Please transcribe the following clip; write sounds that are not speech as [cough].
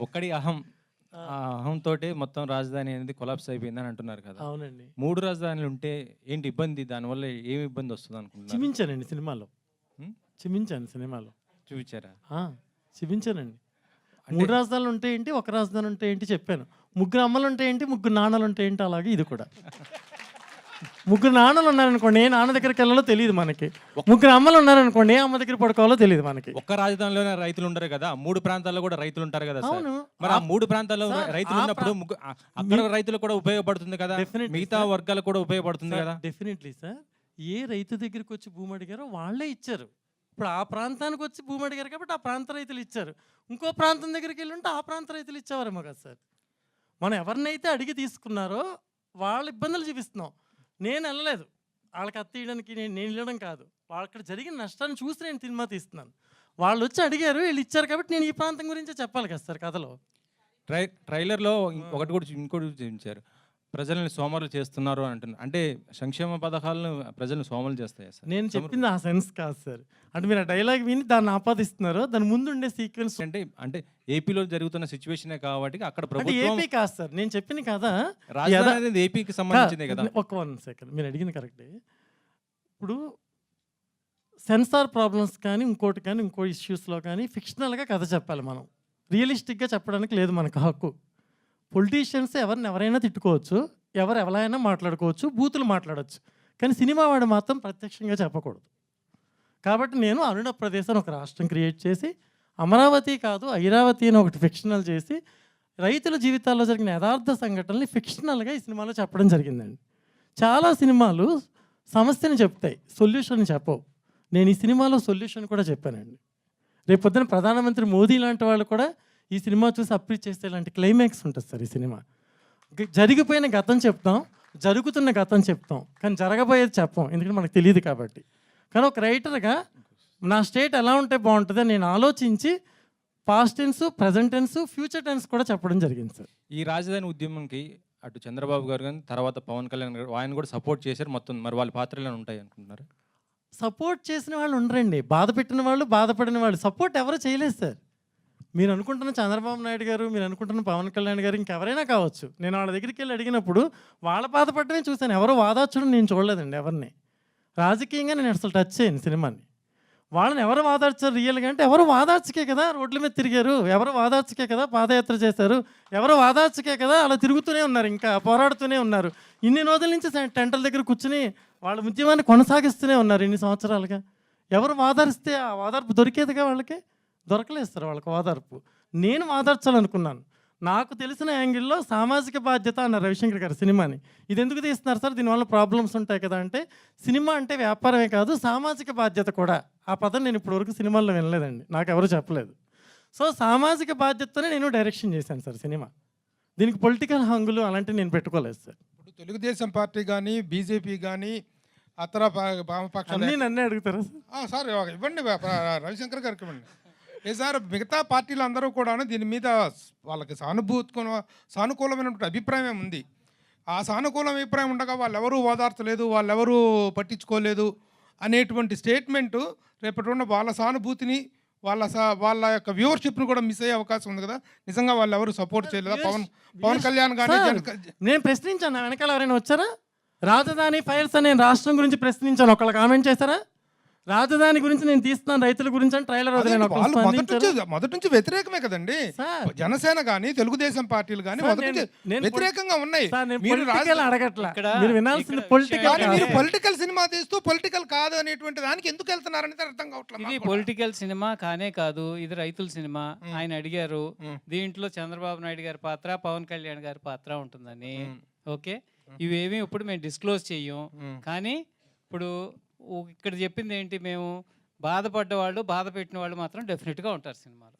ఒక్కడి అహం ఆ అహం తోటే మొత్తం రాజధాని అనేది కొలాప్స్ అయిపోయిందని అంటున్నారు కదా. అవునండి. మూడు రాజధానులు ఉంటే ఏంటి ఇబ్బంది? దానివల్ల ఏమి ఇబ్బంది వస్తుంది అనుకుంటున్నారు? చూపించానండి సినిమాలో. హ్మ్? చూపించాను సినిమాలో. చూపించారా? ఆ, చూపించానండి మూడు రాజధానులు ఉంటే ఏంటి? ఒక రాజధాని ఉంటే ఏంటి? చెప్పాను. ముగ్గురు అమ్మలు ఉంటే ఏంటి? ముగ్గురు నాన్నలు ఉంటే ఏంటి? అలాగే ఇది కూడా. [laughs] ముగ్గురు నాన్నలు ఉన్నారనుకోండి ఏ నాన్న దగ్గరికి వెళ్ళాలో తెలియదు మనకి. ముగ్గురు అమ్మలు ఉన్నారనుకోండి ఏ అమ్మ దగ్గర పడుకోవాలో తెలియదు మనకి. ఒక్క రాజధానిలోనే రైతులు ఉండరు కదా? మూడు ప్రాంతాల్లో కూడా రైతులు ఉంటారు కదా సార్? అవును. మరి ఆ మూడు ప్రాంతాల్లో రైతులు ఉన్నప్పుడు ముగ్గు- ఆ- అక్కడ రైతులు కూడా ఉపయోగపడుతుంది కదా? Definitely, మిగతా వర్గాలకు కూడా ఉపయోగపడుతుంది కదా? డెఫినెట్లీ సార్ ఏ రైతు దగ్గరికి వచ్చి భూమి అడిగారో వాళ్ళే ఇచ్చారు. ఇప్పుడు ఆ ప్రాంతానికి వచ్చి భూమి అడిగారు కాబట్టి ఆ ప్రాంత రైతులు ఇచ్చారు. ఇంకో ప్రాంతం దగ్గరికి వెళ్ళి ఉంటే ఆ ప్రాంత రైతులు ఇచ్చేవారేమో కదా సార్? మనం ఎవరినైతే అడిగి తీసుకున్నారో వాళ్ళ ఇబ్బందులు చూపిస్తున్నాం. నేను వెళ్ళలేదు. వాళ్ళకి అత్తీయడానికి నేను నేను వెళ్ళడం కాదు. వాళ్ళక్కడ జరిగిన నష్టాన్ని చూసి నేను సినిమా తీస్తున్నాను. వాళ్ళు వచ్చి అడిగారు వీళ్ళు ఇచ్చారు కాబట్టి నేను ఈ ప్రాంతం గురించే చెప్పాలి కదా సార్ కథలో. ట్రై ట్రైలర్లో ఒకటి కూడా ఇంకోటి చూపించారు. ప్రజల్ని సోమరులు చేస్తున్నారు అంటున్నారు అంటే సంక్షేమ పథకాలను ప్రజల్ని సోమలు చేస్తాయా సార్? నేను చెప్పింది ఆ సెన్స్ కాదు సార్. అంటే మీరు ఆ డైలాగ్ విని దాన్ని ఆపాదిస్తున్నారు దాని ముందు ఉండే సీక్వెన్స్ అంటే అంటే ఏపీలో జరుగుతున్న సిచ్యువేషనే కాబట్టి అక్కడ అంటే ప్రభుత్వం ఏపీ కాదు సార్ నేను చెప్పింది కదా? రాజధాని అనేది ఏపీకి సంబంధించిందే కదా ఒక వన్ సెకండ్ మీరు అడిగింది కరెక్టే. ఇప్పుడు సెన్సార్ ప్రాబ్లమ్స్ కానీ ఇంకోటి కానీ ఇంకో ఇష్యూస్లో కానీ ఫిక్షనల్గా కథ చెప్పాలి మనం. రియలిస్టిక్గా చెప్పడానికి లేదు మనకు హక్కు. పొలిటీషియన్స్ ఎవరిని ఎవరైనా తిట్టుకోవచ్చు ఎవరు ఎవరైనా మాట్లాడుకోవచ్చు బూతులు మాట్లాడవచ్చు కానీ సినిమా వాడు మాత్రం ప్రత్యక్షంగా చెప్పకూడదు. కాబట్టి నేను అరుణ ప్రదేశ్ అని ఒక రాష్ట్రం క్రియేట్ చేసి అమరావతి కాదు ఐరావతి అని ఒకటి ఫిక్షనల్ చేసి రైతుల జీవితాల్లో జరిగిన యథార్థ సంఘటనల్ని ఫిక్షనల్గా ఈ సినిమాలో చెప్పడం జరిగిందండి. చాలా సినిమాలు సమస్యని చెప్తాయి సొల్యూషన్ చెప్పవు. నేను ఈ సినిమాలో సొల్యూషన్ కూడా చెప్పానండి. రేపొద్దున ప్రధానమంత్రి మోదీ లాంటి వాళ్ళు కూడా ఈ సినిమా చూసి అప్రీచ్ చేస్తే ఇలాంటి క్లైమాక్స్ ఉంటుంది సార్ ఈ సినిమా. జరిగిపోయిన గతం చెప్తాం జరుగుతున్న గతం చెప్తాం కానీ జరగబోయేది చెప్పం ఎందుకంటే మనకు తెలియదు కాబట్టి. కానీ ఒక రైటర్గా నా స్టేట్ ఎలా ఉంటే బాగుంటుంది నేను ఆలోచించి past tense present tense future tense కూడా చెప్పడం జరిగింది సార్. ఈ రాజధాని ఉద్యమంకి అటు చంద్రబాబు గారు కానీ తర్వాత పవన్ కళ్యాణ్ గారు ఆయన కూడా సపోర్ట్ చేశారు మొత్తం. మరి వాళ్ళ పాత్రలు ఉంటాయి అనుకుంటున్నారు? సపోర్ట్ చేసిన వాళ్ళు ఉండరండి. బాధ పెట్టిన వాళ్ళు బాధపడిన వాళ్ళు. సపోర్ట్ ఎవరు చేయలేదు సార్. మీరు అనుకుంటున్న చంద్రబాబు నాయుడు గారు మీరు అనుకుంటున్న పవన్ కళ్యాణ్ గారు ఇంకెవరైనా కావచ్చు. నేను వాళ్ళ దగ్గరికి వెళ్ళి అడిగినప్పుడు వాళ్ళ బాధపడమే చూశాను. ఎవరు వాదార్చడం నేను చూడలేదండి ఎవరిని. రాజకీయంగా నేను అసలు టచ్ చేయను సినిమాని. వాళ్ళని ఎవరు వాదార్చారు రియల్గా అంటే ఎవరు వాదార్చకే కదా రోడ్ల మీద తిరిగారు ఎవరు వాదార్చకే కదా పాదయాత్ర చేశారు ఎవరు వాదార్చకే కదా అలా తిరుగుతూనే ఉన్నారు ఇంకా పోరాడుతూనే ఉన్నారు. ఇన్ని రోజుల నుంచి టెంటల దగ్గర కూర్చుని వాళ్ళ ఉద్యమాన్ని కొనసాగిస్తూనే ఉన్నారు ఇన్ని సంవత్సరాలుగా. ఎవరు వాదారిస్తే ఆ వాదార్పు దొరికేదిగా వాళ్ళకి? దొరకలేదు సార్ వాళ్ళకి వాదార్పు నేను వాదార్చాలనుకున్నాను నాకు తెలిసిన యాంగిల్లో సామాజిక బాధ్యత అన్న రవిశంకర్ గారు సినిమాని. ఇది ఎందుకు తీస్తున్నారు సార్? దీనివల్ల ప్రాబ్లమ్స్ ఉంటాయి కదా అంటే సినిమా అంటే వ్యాపారమే కాదు సామాజిక బాధ్యత కూడా. ఆ పదం నేను ఇప్పటివరకు సినిమాల్లో వినలేదండి. నాకు ఎవరు చెప్పలేదు. సో సామాజిక బాధ్యతతోనే నేను డైరెక్షన్ చేశాను సార్ సినిమా. దీనికి పొలిటికల్ హంగులు అలాంటివి నేను పెట్టుకోలేదు సార్. ఇప్పుడు తెలుగుదేశం పార్టీ కానీ బీజేపీ కానీ అతర వామపక్షాలు అన్నీ నన్నే అడుగుతారా సార్? ఇవ్వండి రవిశంకర్ గారికి ఇవ్వండి. సార్ మిగతా పార్టీలు అందరూ కూడాను దీని మీద వాళ్ళకి సానుభూతి సానుకూలమైనటువంటి అభిప్రాయం ఉంది. ఆ సానుకూల అభిప్రాయం ఉండగా వాళ్ళెవరూ ఓదార్చలేదు వాళ్ళెవరూ పట్టించుకోలేదు అనేటువంటి స్టేట్మెంట్ రేపటి ఉన్న వాళ్ళ సానుభూతిని వాళ్ళ సా- వాళ్ళ యొక్క వ్యూవర్షిప్ను కూడా మిస్ అయ్యే అవకాశం ఉంది కదా. నిజంగా వాళ్ళు ఎవరు సపోర్ట్ చేయలేదా? పవన్ పవన్ కళ్యాణ్ జన- నేను ప్రశ్నించాను వెనకాల ఎవరైనా వచ్చారా? రాజధాని ఫైల్స్ అని నేను రాష్ట్రం గురించి ప్రశ్నించాను ఒకళ్ళు కామెంట్ చేశారా? రాజధాని గురించి నేను తీస్తున్నాను రైతుల గురించి అని ట్రైలర్ వాళ్ళు మొదటి నుంచి మొదటి నుంచి వ్యతిరేకమే కదండి. జనసేన కానీ తెలుగుదేశం పార్టీలు మొదటి నుంచి నేను వ్యతిరేకంగా ఉన్నాయి. మీరు పొలిటికల్ మీరు పొలిటికల్ మీరు సినిమా తీస్తూ పొలిటికల్ కాదు అనేటువంటి దానికి ఎందుకు వెళ్తున్నారనేది అర్థం కావట్లేదు ఇది. పొలిటికల్ సినిమా కానే కాదు ఇది రైతుల సినిమా. ఆయన అడిగారు. దీంట్లో చంద్రబాబు నాయుడు గారి పాత్ర పవన్ కళ్యాణ్ గారి పాత్ర ఉంటుందని. ఓకే? ఇవేమి ఇప్పుడు మేము డిస్క్లోజ్ చెయ్యం. కానీ ఇప్పుడు ఇక్కడ చెప్పింది ఏంటి మేము బాధపడ్డ వాళ్ళు బాధ పెట్టిన వాళ్ళు మాత్రం డెఫినెట్గా ఉంటారు సినిమాలో.